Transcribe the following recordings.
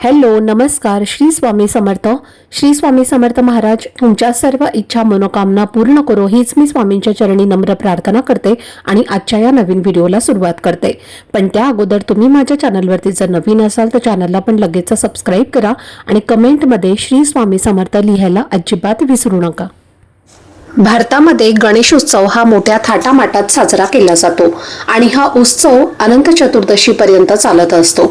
Hello नमस्कार. श्री स्वामी समर्थ. श्री स्वामी समर्थ महाराज तुमच्या सर्व इच्छा मनोकामना पूर्ण करो हीच मी स्वामींच्या चरणी नम्र प्रार्थना करते आणि आजच्या या नवीन व्हिडिओला सुरुवात करते. पण त्या अगोदर तुम्ही माझ्या चॅनलवरती जर नवीन असाल तर चॅनलला पण लगेच सबस्क्राईब करा आणि कमेंटमध्ये श्री स्वामी समर्थ लिहायला अजिबात विसरू नका. भारतामध्ये गणेशोत्सव हा मोठ्या थाटामाटात साजरा केला जातो आणि हा उत्सव अनंत चतुर्दशी पर्यंत चालत असतो.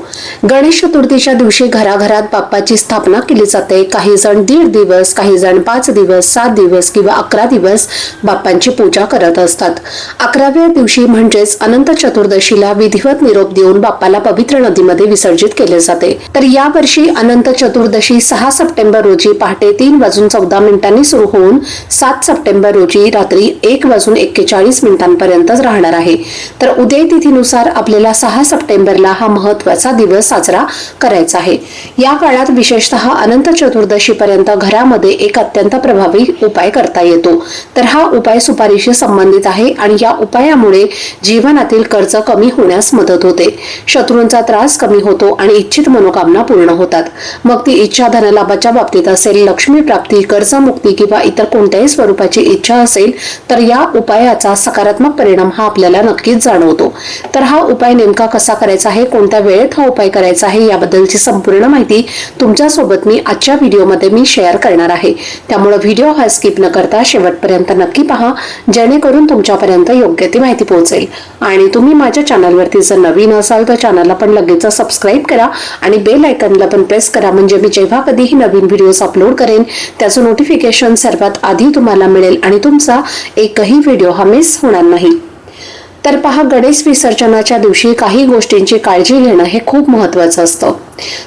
गणेश चतुर्थीच्या दिवशी घराघरात बाप्पाची स्थापना केली जाते. काही जण दीड दिवस काही जण पाच दिवस सात दिवस किंवा अकरा दिवस बाप्पांची पूजा करत असतात. अकराव्या दिवशी म्हणजेच अनंत चतुर्दशीला विधिवत निरोप देऊन बाप्पाला पवित्र नदीमध्ये विसर्जित केले जाते. तर यावर्षी अनंत चतुर्दशी सहा सप्टेंबर रोजी पहाटे तीन वाजून चौदा मिनिटांनी सुरू होऊन सात सप्टेंबर रोजी रात्री एक वाजून एक्केचाळीस मिनिटांपर्यंतच राहणार आहे. तर उदय तिथीनुसार आपल्याला सहा सप्टेंबरला हा महत्त्वाचा दिवस साजरा करायचा आहे. या काळात विशेषतः अनंत चतुर्दशी पर्यंत घरामध्ये एक अत्यंत प्रभावी उपाय करता येतो. तर हा उपाय सुपारीशी संबंधित आहे आणि या उपायामुळे जीवनातील कर्ज कमी होण्यास मदत होते. शत्रूंचा त्रास कमी होतो आणि इच्छित मनोकामना पूर्ण होतात. मग ती इच्छा धनलाभाच्या बाबतीत असेल लक्ष्मी प्राप्ती कर्जमुक्ती किंवा इतर कोणत्याही स्वरूपाची इच्छा असेल तर या उपायाचा सकारात्मक परिणाम हा आपल्याला नक्कीच जाणवतो. तर हा उपाय नेमका कसा करायचा आहे कोणत्या वेळेत हा उपाय करायचा आहे याबद्दलची संपूर्ण माहिती तुमच्यासोबत मी आजच्या व्हिडिओमध्ये मी शेअर करणार आहे. त्यामुळे व्हिडिओ हा स्किप न करता शेवटपर्यंत नक्की पहा जेणेकरून तुमच्यापर्यंत योग्य ती माहिती पोहोचेल. आणि तुम्ही माझ्या चॅनलवरती जर नवीन असाल तर चॅनलला पण लगेच सबस्क्राईब करा आणि बेल आयकनला पण प्रेस करा म्हणजे मी जेव्हा कधीही नवीन व्हिडिओज अपलोड करेन त्याचं नोटिफिकेशन सर्वात आधी तुम्हाला मिळेल. मिळेल आणि तुमचा एकही व्हिडिओ हा मिस होणार नाही. तर पहा गणेश विसर्जनाच्या दिवशी काही गोष्टींची काळजी घेणं हे खूप महत्वाचं असतं.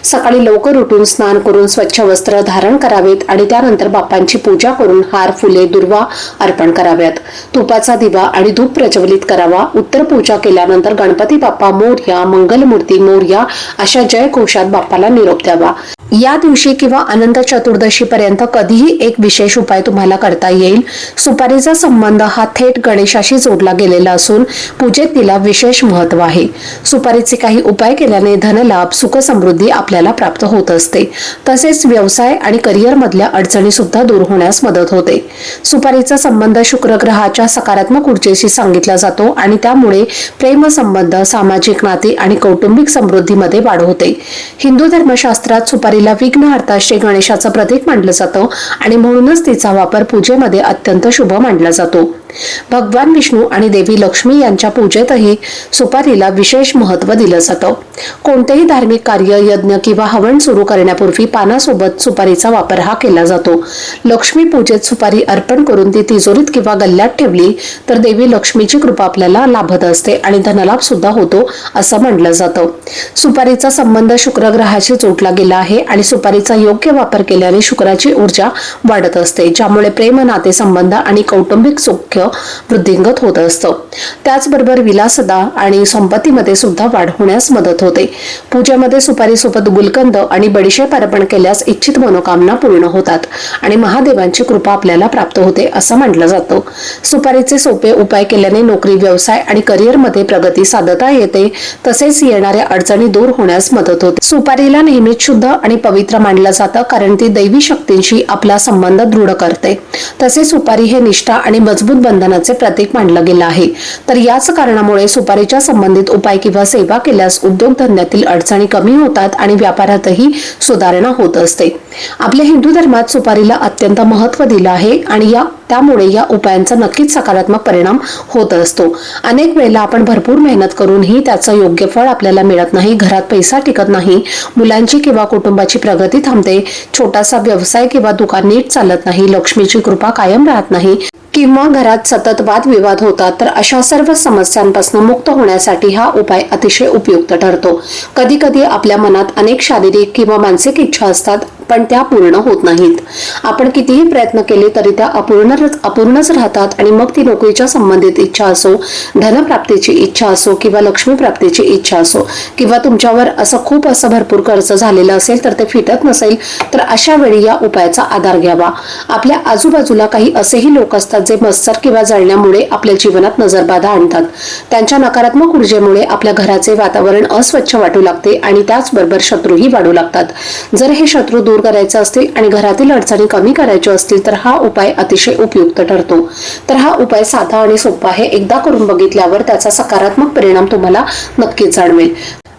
सकाळी लवकर उठून स्नान करून स्वच्छ वस्त्र धारण करावेत आणि त्यानंतर बाप्पांची पूजा करून हार फुले दुर्वा अर्पण कराव्यात. तुपाचा दिवा आणि धूप प्रज्वलित करावा. उत्तर पूजा केल्यानंतर गणपती बाप्पा मोर्या मंगलमूर्ती मोर्या अशा जयघोषात बाप्पाला निरोप द्यावा. या दिवशी किंवा अनंत चतुर्दशी पर्यंत कधीही एक विशेष उपाय तुम्हाला करता येईल. सुपारीचा संबंध हा थेट गणेशाशी जोडला गेलेला असून पूजेत तिला विशेष महत्त्व आहे. सुपारीचे काही उपाय केल्याने धनलाभ सुख समृद्धी आपल्याला प्राप्त होत असते. तसेच व्यवसाय आणि करिअर मधल्या अडचणी सुद्धा दूर होण्यास मदत होते. सुपारीचा संबंध शुक्र ग्रहाच्या सकारात्मक ऊर्जेशी सांगितला जातो आणि त्यामुळे प्रेम संबंध सामाजिक नाते आणि कौटुंबिक समृद्धीमध्ये वाढ होते. हिंदू धर्मशास्त्रात सुपारी देवीला विघ्नहर्ता श्री गणेशाचं प्रतीक मानलं जातं आणि म्हणूनच तिचा वापर पूजेमध्ये अत्यंत शुभ मानला जातो. भगवान विष्णू आणि देवी लक्ष्मी यांच्या पूजेतही सुपारीला विशेष महत्त्व दिलं जातं. कोणतेही धार्मिक कार्य यज्ञ किंवा हवन सुरू करण्यापूर्वी पानासोबत सुपारीचा वापर हा केला जातो. लक्ष्मी पूजेत सुपारी अर्पण करून ती तिजोरीत किंवा गल्ल्यात ठेवली तर देवी लक्ष्मीची कृपा आपल्याला लाभत असते आणि धनलाभ सुद्धा होतो असं म्हटलं जातं. सुपारीचा संबंध शुक्र ग्रहाशी जोडला गेला आहे आणि सुपारीचा योग्य वापर केल्याने शुक्राची ऊर्जा वाढत असते ज्यामुळे प्रेम नाते संबंध आणि कौटुंबिक सौख्य वृद्धिंगत होत असतं. त्याचबरोबर विलासदा आणि संपत्तीमध्ये सुद्धा वाढ होण्यास मदत होते. पूजेमध्ये सुपारीसोबत गुलकंद आणि बडीशेप अर्पण केल्यास इच्छित मनोकामना पूर्ण होतात आणि महादेवांची कृपा आपल्याला प्राप्त होते असं म्हटलं जातं. सुपारीचे सोपे उपाय केल्याने नोकरी व्यवसाय आणि करिअरमध्ये प्रगती साधता येते तसेच येणाऱ्या अडचणी दूर होण्यास मदत होते. सुपारीला नेहमीच शुद्ध आणि पवित्र मानलं जातं कारण ती दैवी शक्तींशी आपला संबंध दृढ करते. तसेच सुपारी हे निष्ठा आणि मजबूत बंधनाचे प्रतीक मानलं गेलं आहे. तर याच कारणामुळे सुपारीच्या संबंधित उपाय किंवा सेवा केल्यास उद्योगधंद्यातील अडचणी कमी होतात आणि व्यापारातही सुधारणा होत असते. आपल्या हिंदू धर्मात सुपारीला अत्यंत महत्त्व दिलं आहे आणि या त्यामुळे या उपायांचा नक्कीच सकारात्मक परिणाम होत असतो. अनेक वेळेला आपण भरपूर मेहनत करूनही त्याचं योग्य फळ आपल्याला मिळत नाही घरात पैसा टिकत नाही मुलांची किंवा कुटुंबाची प्रगती थांबते छोटासा व्यवसाय किंवा दुकान नीट चालत नाही लक्ष्मीची कृपा कायम राहत नाही किंवा घरात सतत वादविवाद होतात तर अशा सर्व समस्यांपासून मुक्त होण्यासाठी हा उपाय अतिशय उपयुक्त ठरतो. कधी कधी आपल्या मनात अनेक शारीरिक किंवा मानसिक इच्छा असतात पण त्या पूर्ण होत नाहीत. आपण कितीही प्रयत्न केले तरी त्या अपूर्ण अपूर्णच राहतात आणि मग ती नोकरीच्या संबंधित इच्छा असो धनप्राप्तीची इच्छा असो किंवा लक्ष्मी प्राप्तीची इच्छा असो किंवा तुमच्यावर असं खूप असं भरपूर कर्ज झालेलं असेल तर ते फिटत नसेल तर अशा वेळी या उपायाचा आधार घ्यावा. आपल्या आजूबाजूला काही असेही लोक असतात जे मत्सर किंवा जळण्यामुळे आपल्या जीवनात नजरबाधा आणतात. त्यांच्या नकारात्मक ऊर्जेमुळे आपल्या घराचे वातावरण अस्वच्छ वाटू लागते आणि त्याचबरोबर शत्रूही वाढू लागतात. जर हे शत्रू दूर करायचे असतील आणि घरातील अडचणी कमी करायच्या असतील तर हा उपाय अतिशय उपयुक्त ठरतो. तर हा उपाय साधा आणि सोपा आहे एकदा करून बघितल्यावर त्याचा सकारात्मक परिणाम तुम्हाला नक्कीच जाणवेल.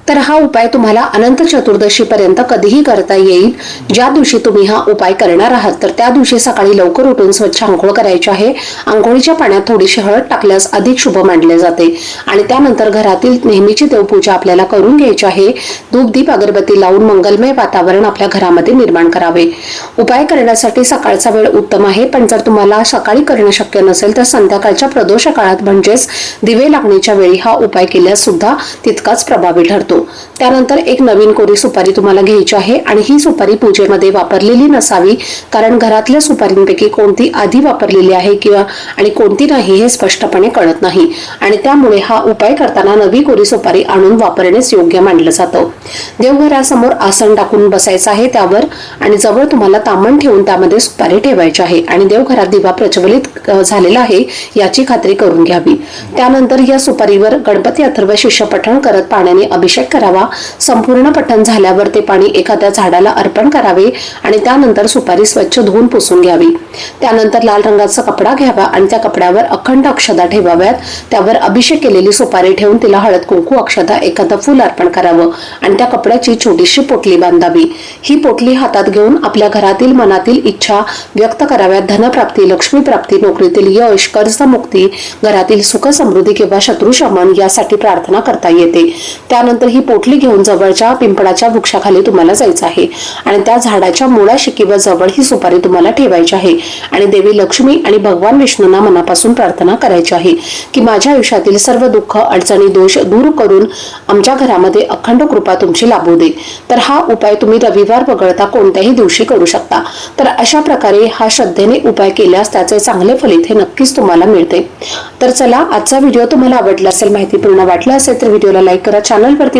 तर हा उपाय तुम्हाला अनंत चतुर्दशीपर्यंत कधीही करता येईल. ज्या दिवशी तुम्ही हा उपाय करणार आहात तर त्या दिवशी सकाळी लवकर उठून स्वच्छ आंघोळ करायची आहे. आंघोळीच्या पाण्यात थोडीशी हळद टाकल्यास अधिक शुभ मानले जाते. आणि त्यानंतर घरातील नेहमीची देवपूजा आपल्याला करून घ्यायची आहे. धूप दीप अगरबत्ती लावून मंगलमय वातावरण आपल्या घरामध्ये निर्माण करावे. उपाय करण्यासाठी सकाळचा वेळ उत्तम आहे. पण जर तुम्हाला सकाळी करणं शक्य नसेल तर संध्याकाळच्या प्रदोष काळात म्हणजेच दिवे लागण्याच्या वेळी हा उपाय केल्यास सुद्धा तितकाच प्रभावी ठरतो. त्यानंतर एक नवीन कोरी सुपारी तुम्हाला घ्यायची आहे आणि ही सुपारी पूजेमध्ये वापरलेली नसावी कारण घरातल्या सुपारींपैकी कोणती आधी वापरलेली आहे किंवा आणि कोणती नाही हे स्पष्टपणे कळत नाही. आणि त्यामुळे हा उपाय करताना नवी कोरी सुपारी आणून वापरण्यास योग्य मानलं जातं. देवघरासमोर आसन टाकून बसायचं आहे त्यावर आणि जवळ तुम्हाला तामण ठेवून त्यामध्ये सुपारी ठेवायची आहे आणि देवघरात दिवा प्रज्वलित झालेला आहे याची खात्री करून घ्यावी. त्यानंतर या सुपारीवर गणपती अथर्व शिष्य पठण करत पाण्याने अभिषेक करावा. संपूर्ण पठण झाल्यावर ते पाणी एखाद्या झाडाला अर्पण करावे आणि त्यानंतर सुपारी स्वच्छ धुवून पुसून घ्यावी. त्यानंतर लाल रंगाचा कपडा घ्यावा आणि त्या कपड्यावर अखंड अक्षदा ठेवाव्यात. त्यावर अभिषेक केलेली सुपारी ठेवून तिला हळद कुंकू अक्षदा एखादं फुल अर्पण करावं आणि त्या कपड्याची छोटीशी पोटली बांधावी. ही पोटली हातात घेऊन आपल्या घरातील मनातील इच्छा व्यक्त कराव्यात. धनप्राप्ती लक्ष्मीप्राप्ती नोकरीतील यश कर्जमुक्ती घरातील सुख समृद्धी किंवा शत्रुशमन यासाठी प्रार्थना करता येते. त्यानंतर ही पोटली घेऊन जवळच्या पिंपळाच्या वृक्षाखाली तुम्हाला जायचं आहे. आणि त्या झाडाच्या मुळाशी किंवा जवळ ही सुपारी तुम्हाला ठेवायची आहे. आणि देवी लक्ष्मी आणि भगवान विष्णूंना मनापासून प्रार्थना करायची आहे की माझ्या आयुष्यातील सर्व दुःख अडचणी दोष दूर करून आमच्या घरामध्ये अखंड कृपा तुमची लाभू दे. तर हा उपाय तुम्ही रविवार वगळता कोणत्याही दिवशी करू शकता. तर अशा प्रकारे हा श्रद्धेने उपाय केल्यास त्याचे चांगले फलित हे नक्कीच तुम्हाला मिळते. तर चला आजचा व्हिडिओ तुम्हाला आवडला असेल माहितीपूर्ण वाटला असेल तर व्हिडिओला लाईक करा चॅनलवरती